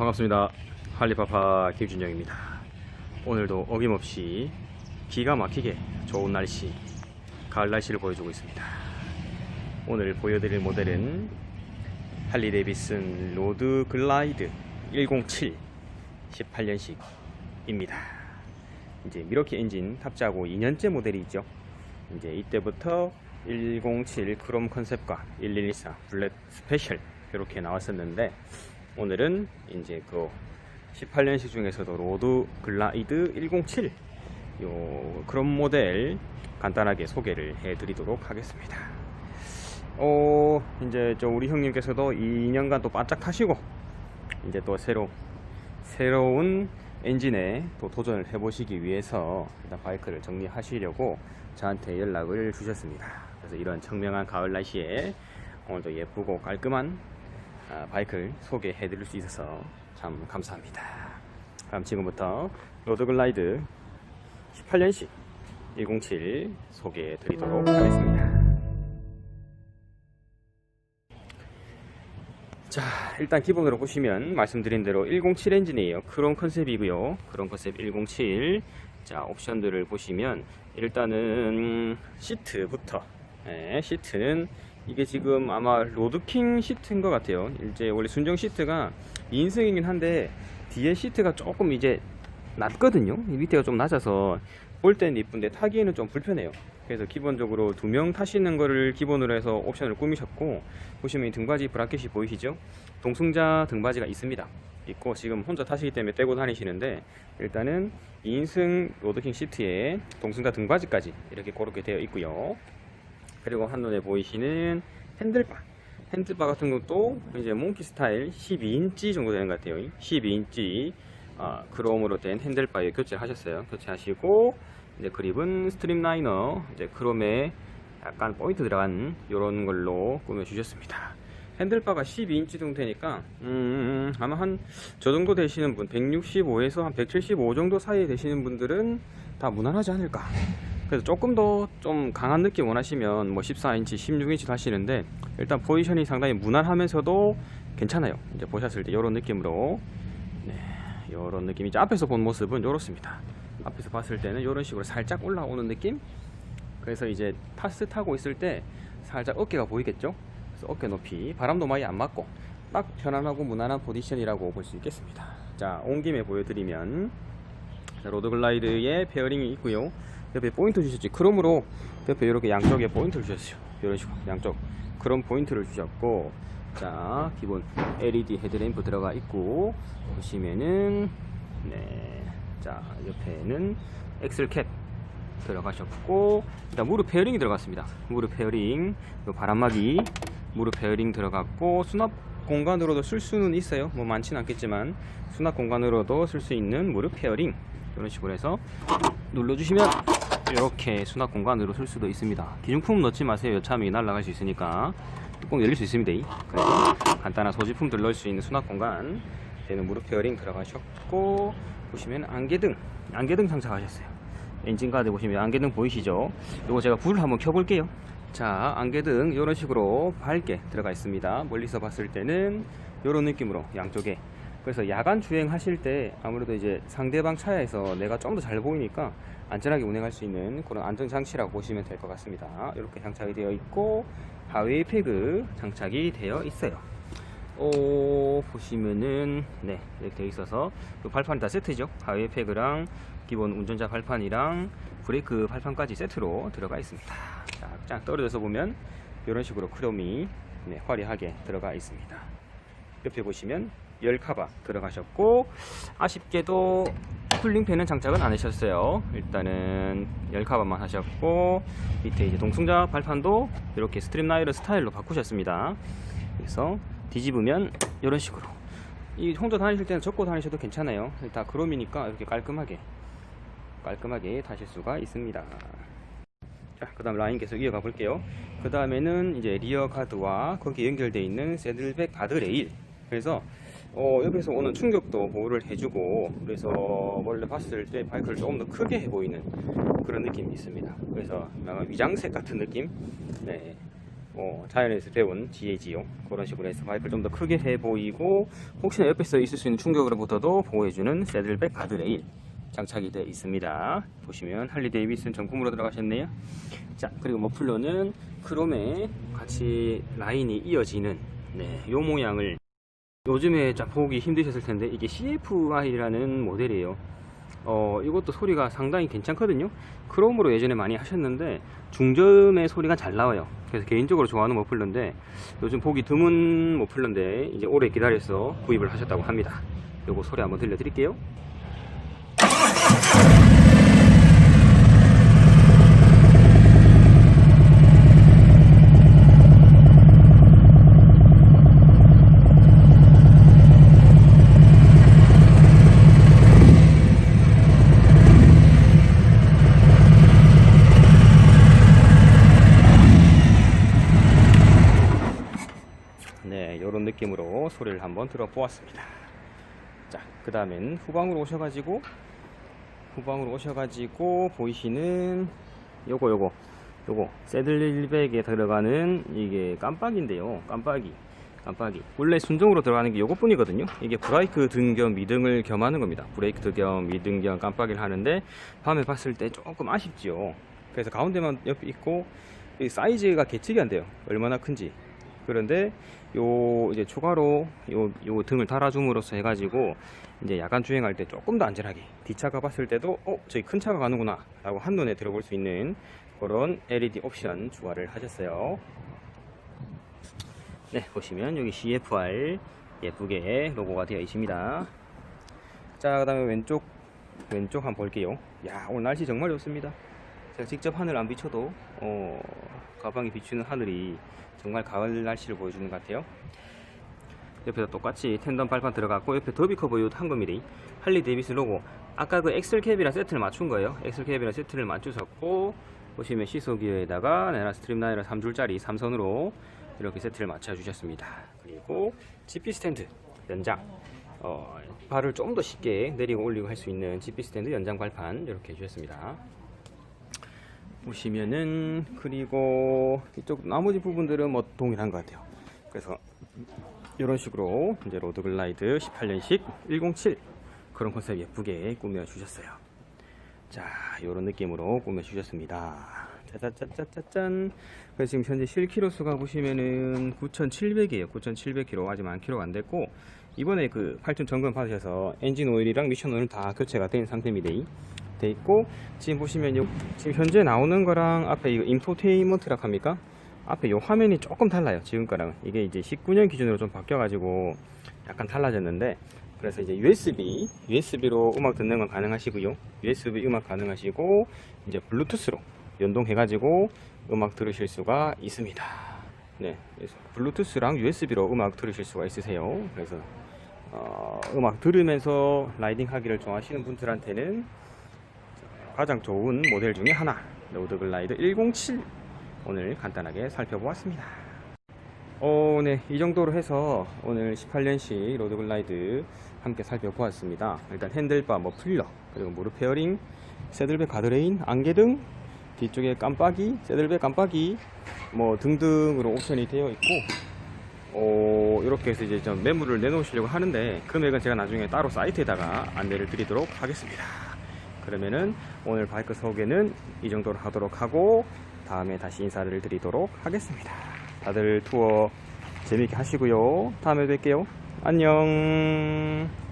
반갑습니다. 할리파파 김준영입니다. 오늘도 어김없이 기가 막히게 좋은 날씨, 가을 날씨를 보여주고 있습니다. 오늘 보여드릴 모델은 할리 데이비슨 로드 글라이드 107 18년식입니다. 이제 미러키 엔진 탑재하고 2년째 모델이 있죠. 이제 이때부터 107 크롬 컨셉과 1114 블랙 스페셜 이렇게 나왔었는데 오늘은 이제 그 18년식 중에서도 로드 글라이드 107 요 그런 모델 간단하게 소개를 해드리도록 하겠습니다. 어 이제 저 우리 형님께서도 2년간 또 바짝 타시고 이제 또 새로 새로운 엔진에 또 도전을 해보시기 위해서 일단 바이크를 정리하시려고 저한테 연락을 주셨습니다. 그래서 이런 청명한 가을 날씨에 오늘도 예쁘고 깔끔한 아, 바이크를 소개해 드릴 수 있어서 참 감사합니다. 그럼 지금부터 로드글라이드 18년식 107 소개해 드리도록 하겠습니다. 자, 일단 기본으로 보시면 말씀드린 대로 107 엔진이에요. 크롬 컨셉이고요. 크롬 컨셉 107. 자, 옵션들을 보시면 일단은 시트부터 네, 시트는 이게 지금 아마 로드킹 시트인 것 같아요. 이제 원래 순정 시트가 2인승이긴 한데 뒤에 시트가 조금 이제 낮거든요. 이 밑에가 좀 낮아서 볼 때는 이쁜데 타기에는 좀 불편해요. 그래서 기본적으로 두 명 타시는 거를 기본으로 해서 옵션을 꾸미셨고 보시면 이 등받이 브라켓이 보이시죠? 동승자 등받이가 있습니다. 있고 지금 혼자 타시기 때문에 떼고 다니시는데 일단은 2인승 로드킹 시트에 동승자 등받이까지 이렇게 그렇게 되어 있고요. 그리고 한눈에 보이시는 핸들바. 핸들바 같은 것도 이제 몽키 스타일 12인치 정도 되는 것 같아요. 12인치 아, 크롬으로 된 핸들바에 교체를 하셨어요. 교체하시고 이제 그립은 스트림라이너 이제 크롬에 약간 포인트 들어간 이런 걸로 꾸며 주셨습니다. 핸들바가 12인치 정도 되니까 음, 아마 한 저 정도 되시는 분 165에서 한 175 정도 사이에 되시는 분들은 다 무난하지 않을까 그래서 조금 더 좀 강한 느낌 원하시면 뭐 14인치, 16인치 하시는데 일단 포지션이 상당히 무난하면서도 괜찮아요. 이제 보셨을 때 이런 느낌으로 네, 이런 느낌 이제 앞에서 본 모습은 이렇습니다. 앞에서 봤을 때는 이런 식으로 살짝 올라오는 느낌. 그래서 이제 파스 타고 있을 때 살짝 어깨가 보이겠죠? 그래서 어깨 높이 바람도 많이 안 맞고 딱 편안하고 무난한 포지션이라고 볼 수 있겠습니다. 자, 온 김에 보여드리면 자, 로드글라이드에 페어링이 있고요. 옆에 포인트 주셨지. 크롬으로 옆에 이렇게 양쪽에 포인트를 주셨어요. 이런 식으로 양쪽 크롬 포인트를 주셨고 자 기본 LED 헤드램프 들어가 있고 보시면은 네자 옆에는 엑셀 캡 들어가셨고 일단 무릎 페어링이 들어갔습니다. 무릎 페어링 요 바람막이 무릎 페어링 들어갔고 수납 공간으로도 쓸 수는 있어요. 뭐 많지는 않겠지만 수납 공간으로도 쓸 수 있는 무릎 페어링 이런 식으로 해서 눌러주시면 이렇게 수납 공간으로 쓸 수도 있습니다. 기중품 넣지 마세요. 여차하면 날아갈 수 있으니까 뚜껑 열릴 수 있습니다. 그래서 간단한 소지품들 넣을 수 있는 수납 공간 되는 무릎 페어링 들어가셨고 보시면 안개등 안개등 장착하셨어요. 엔진 가드 보시면 안개등 보이시죠? 이거 제가 불을 한번 켜볼게요. 자 안개등 이런 식으로 밝게 들어가 있습니다. 멀리서 봤을 때는 이런 느낌으로 양쪽에 그래서 야간 주행하실 때 아무래도 이제 상대방 차에서 내가 좀 더 잘 보이니까 안전하게 운행할 수 있는 그런 안전장치라고 보시면 될 것 같습니다. 이렇게 장착이 되어 있고 하웨이 패그 장착이 되어 있어요. 오, 보시면은 네 이렇게 되어 있어서 그 발판이 다 세트죠. 하웨이 패그랑 기본 운전자 발판이랑 브레이크 발판까지 세트로 들어가 있습니다. 자, 쫙 떨어져서 보면 이런 식으로 크롬이 네, 화려하게 들어가 있습니다. 옆에 보시면 열 카바 들어가셨고 아쉽게도 쿨링팬은 장착은 안 하셨어요. 일단은 열 카바만 하셨고 밑에 이제 동승자 발판도 이렇게 스트림라이더 스타일로 바꾸셨습니다. 그래서 뒤집으면 이런 식으로 이 혼자 다니실 때는 접고 다니셔도 괜찮아요. 다 크롬이니까 이렇게 깔끔하게 깔끔하게 타실 수가 있습니다. 자, 그 다음 라인 계속 이어가 볼게요. 그 다음에는 이제 리어 가드와 거기에 연결되어 있는 새들백 가드 레일. 그래서 어, 옆에서 오는 충격도 보호를 해주고 그래서 원래 봤을 때 바이크를 조금 더 크게 해 보이는 그런 느낌이 있습니다. 그래서 위장색 같은 느낌. 네. 어, 자연에서 배운 지혜지요. 그런 식으로 해서 바이크를 좀 더 크게 해 보이고 혹시나 옆에서 있을 수 있는 충격으로부터도 보호해주는 새들백 가드레일 장착이 되어 있습니다. 보시면 할리 데이비슨 정품으로 들어가셨네요. 자 그리고 머플러는 크롬에 같이 라인이 이어지는 네, 요 모양을 요즘에 자 보기 힘드셨을 텐데 이게 CFI라는 모델이에요. 어, 이것도 소리가 상당히 괜찮거든요. 크롬으로 예전에 많이 하셨는데 중저음의 소리가 잘 나와요. 그래서 개인적으로 좋아하는 머플러인데 요즘 보기 드문 머플러인데 이제 오래 기다려서 구입을 하셨다고 합니다. 요거 소리 한번 들려드릴게요. 네, 이런 느낌으로 소리를 한번 들어보았습니다. 자, 그 다음엔 후방으로 오셔가지고 후방으로 오셔가지고 보이시는 요거 요거 요거 새들백에 들어가는 이게 깜빡인데요. 깜빡이 깜빡이 원래 순정으로 들어가는 게 요것뿐이거든요. 이게 브레이크 등 겸 미등을 겸하는 겁니다. 브레이크 겸 미등 겸 깜빡이를 하는데 밤에 봤을 때 조금 아쉽지요. 그래서 가운데만 옆에 있고 이 사이즈가 계측이 안 돼요. 얼마나 큰지. 그런데 요 이제 추가로 요, 요 등을 달아줌으로써 해가지고 이제 야간 주행할 때 조금 더 안전하게 뒷차 가 봤을 때도 어 저기 큰 차가 가는구나 라고 한눈에 들어볼 수 있는 그런 LED 옵션 추가를 하셨어요. 네 보시면 여기 CFR 예쁘게 로고가 되어 있습니다. 자그 다음에 왼쪽 왼쪽 한번 볼게요. 야 오늘 날씨 정말 좋습니다. 제가 직접 하늘 안 비춰도 어, 가방에 비추는 하늘이 정말 가을 날씨를 보여주는 것 같아요. 옆에도 똑같이 텐덤 발판 들어갔고 옆에 더비 커버 요 한금밀이 할리 데이비스 로고 아까 그 엑셀 캡이랑 세트를 맞춘 거예요. 엑셀 캡이랑 세트를 맞추셨고 보시면 시소기어에다가 네나 스트림라이너 3줄짜리 삼선으로 이렇게 세트를 맞춰 주셨습니다. 그리고 GP 스탠드 연장 어, 발을 좀 더 쉽게 내리고 올리고 할 수 있는 GP 스탠드 연장 발판 이렇게 해주셨습니다. 보시면은 그리고 이쪽 나머지 부분들은 뭐 동일한 것 같아요. 그래서 이런 식으로 이제 로드 글라이드 18년식 107 그런 컨셉 예쁘게 꾸며 주셨어요. 자, 이런 느낌으로 꾸며 주셨습니다. 짜자짜짜짠. 그래서 지금 현재 실키로 수가 보시면은 9,700이에요. 9,700km 아직 만 킬로가 안 됐고 이번에 그 8천 점검 받으셔서 엔진 오일이랑 미션 오일 다 교체가 된 상태입니다. 돼 있고 지금 보시면 요, 지금 현재 나오는 거랑 앞에 이거 인포테인먼트라고 합니까? 앞에 요 화면이 조금 달라요 지금 거랑 이게 이제 19년 기준으로 좀 바뀌어 가지고 약간 달라졌는데 그래서 이제 USB USB로 음악 듣는 건 가능하시고요. USB 음악 가능하시고 이제 블루투스로 연동해 가지고 음악 들으실 수가 있습니다. 네 블루투스랑 USB로 음악 들으실 수가 있으세요. 그래서 어, 음악 들으면서 라이딩 하기를 좋아하시는 분들한테는 가장 좋은 모델 중에 하나 로드 글라이드 107 오늘 간단하게 살펴보았습니다. 어, 네, 이 정도로 해서 오늘 18년식 로드 글라이드 함께 살펴보았습니다. 일단 핸들바, 머플러, 그리고 무릎 페어링, 새들배 가드레인, 안개등 뒤쪽에 깜빡이, 새들배 깜빡이 뭐 등등으로 옵션이 되어 있고 어, 이렇게 해서 이제 좀 매물을 내놓으시려고 하는데 금액은 제가 나중에 따로 사이트에다가 안내를 드리도록 하겠습니다 그러면은 오늘 바이크 소개는 이 정도로 하도록 하고 다음에 다시 인사를 드리도록 하겠습니다. 다들 투어 재밌게 하시고요. 다음에 뵐게요. 안녕.